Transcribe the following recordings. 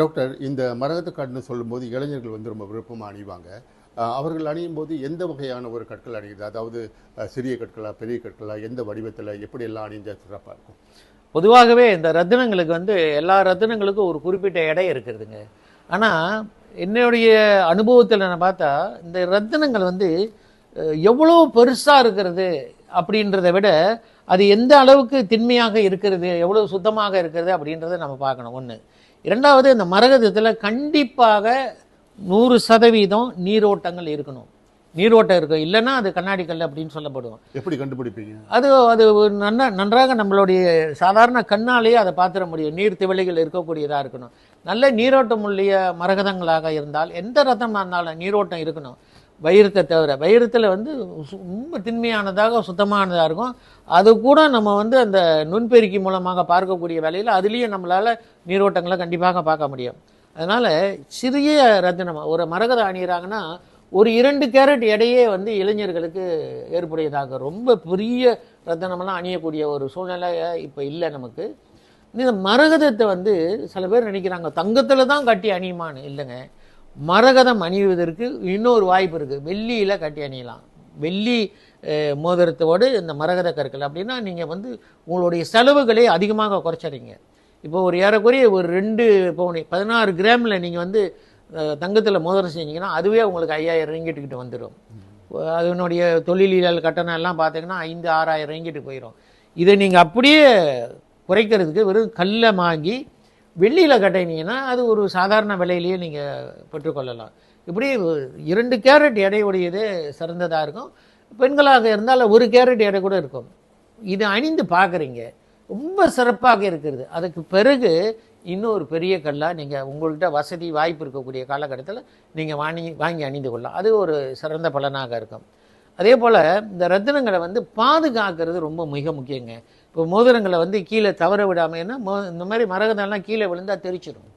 Doctor இந்த மரகத காடுன்னு சொல்லும்போது இளைஞர்கள் வந்து ரொம்ப விருப்பமாக அணிவாங்க. அவர்கள் அணியும் போது எந்த வகையான ஒரு கற்கள் அணிகிறது? அதாவது சிறிய கற்களா பெரிய கற்களா? எந்த வடிவத்தில் எப்படி எல்லாம் சிறப்பாக இருக்கும்? பொதுவாகவே இந்த ரத்தினங்களுக்கு வந்து எல்லா ரத்தினங்களுக்கும் ஒரு குறிப்பிட்ட எடை இருக்கிறதுங்க ஆனால் என்னுடைய அனுபவத்தில் நான் பார்த்தா இந்த ரத்தினங்கள் வந்து எவ்வளோ பெருசாக இருக்கிறது அப்படின்றத விட அது எந்த அளவுக்கு திண்மையாக இருக்கிறது எவ்வளோ சுத்தமாக இருக்கிறது அப்படின்றத நம்ம பார்க்கணும். ஒன்று இரண்டாவது இந்த மரகதத்தில் கண்டிப்பாக நூறு சதவீதம் நீரோட்டங்கள் இருக்கணும். நீரோட்டம் இருக்கும் இல்லைன்னா அது கண்ணாடி கல் அப்படின்னு சொல்லப்படும் எப்படி கண்டுபிடிப்பீங்க? அது அது நன்ன நன்றாக நம்மளுடைய சாதாரண கண்ணாலேயே அதை பார்த்துட முடியும். நீர் திவளிகள் இருக்கக்கூடியதாக இருக்கணும். நல்ல நீரோட்டம் உள்ள மரகதங்களாக இருந்தால் எந்த ரத்தமாக இருந்தாலும் நீரோட்டம் இருக்கணும். வைரத்தை தவிர வைரத்தில் வந்து சு- ரொம்ப திண்மையானதாக சுத்தமானதாக இருக்கும். அது கூட நம்ம வந்து அந்த நுண்பெருக்கி மூலமாக பார்க்கக்கூடிய வேலையில் அதுலேயும் நம்மளால் நீரோட்டங்களை கண்டிப்பாக பார்க்க முடியும். அதனால் சிறிய ரத்தினம் ஒரு மரகதம் அணிகிறாங்கன்னா ஒரு இரண்டு கேரட் எடையே வந்து இளைஞர்களுக்கு ஏற்புடையதாக. ரொம்ப பெரிய ரத்தனமெல்லாம் அணியக்கூடிய ஒரு சூழ்நிலை இப்போ இல்லை நமக்கு. இந்த மரகதத்தை வந்து சில பேர் நினைக்கிறாங்க தங்கத்தில் தான் கட்டி அணியுமான்னு. இல்லைங்க. மரகதம் அணிவதற்கு இன்னொரு வாய்ப்பு இருக்குது வெள்ளியில் கட்டி அணியலாம். வெள்ளி மோதிரத்தோடு இந்த மரகத கற்கள். அப்படின்னா நீங்கள் வந்து உங்களுடைய செலவுகளை அதிகமாக குறைச்சிறீங்க இப்போ ஒரு ஏறக்குறைய ஒரு ரெண்டு பவுன் பதினாறு கிராமில் நீங்கள் வந்து தங்கத்தில் மோதிரம் செஞ்சீங்கன்னா அதுவே உங்களுக்கு ஐயாயிரம் ரீங்கிட்டுக்கிட்டு வந்துடும் அதனுடைய தொழிலியல் கட்டணம் எல்லாம் பார்த்தீங்கன்னா ஐந்து ஆறாயிரம் ரிங்கிட்டு போயிடும் இதை நீங்கள் அப்படியே குறைக்கிறதுக்கு வெறும் கல்லை வாங்கி வெள்ளியில் கட்டினீங்கன்னா அது ஒரு சாதாரண விலையிலேயே நீங்கள் பெற்றுக்கொள்ளலாம். இப்படி இரண்டு கேரட் எடையுடையதே சிறந்ததாக இருக்கும். பெண்களாக இருந்தால் ஒரு கேரட் எடை கூட இருக்கும். இது அணிந்து பார்க்குறீங்க. ரொம்ப சிறப்பாக இருக்கிறது. அதுக்கு பிறகு இன்னொரு பெரிய கல்லாக நீங்கள் உங்கள்கிட்ட வசதி வாய்ப்பு இருக்கக்கூடிய காலகட்டத்தில் நீங்கள் வாங்கி வாங்கி அணிந்து கொள்ளலாம். அது ஒரு சிறந்த பலனாக இருக்கும். அதே போல் இந்த ரத்தினங்களை வந்து பாதுகாக்கிறது ரொம்ப மிக முக்கியங்க. இப்போ மோதிரங்களை வந்து கீழே தவற விடாமல் ஏன்னா மோ இந்த மாதிரி மரகதம்லாம் கீழே விழுந்தால் தெரிச்சிடும்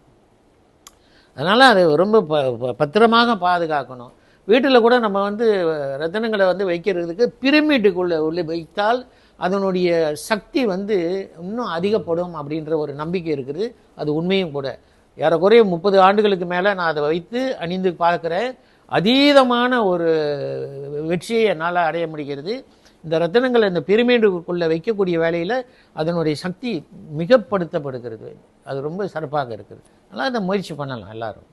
அதனால் அதை ரொம்ப ப பத்திரமாக பாதுகாக்கணும். வீட்டில் கூட நம்ம வந்து ரத்தனங்களை வந்து வைக்கிறதுக்கு பிரமிட்டுக்குள்ளே உள்ளே வைத்தால் அதனுடைய சக்தி வந்து இன்னும் அதிகப்படும் அப்படின்ற ஒரு நம்பிக்கை இருக்குது. அது உண்மையும் கூட. ஏறக்குறைய முப்பது ஆண்டுகளுக்கு மேலே நான் அதை வைத்து அணிந்து பார்க்குறேன். அதீதமான ஒரு வெற்றியை என்னால் அடைய முடிகிறது. இந்த ரத்தினங்களை இந்த பிரமிடுக்குள்ளே வைக்கக்கூடிய வேலையில் அதனுடைய சக்தி மிகப்படுத்தப்படுகிறது. அது ரொம்ப சிறப்பாக இருக்குது. அதனால் அதை முயற்சி பண்ணலாம் எல்லாரும்.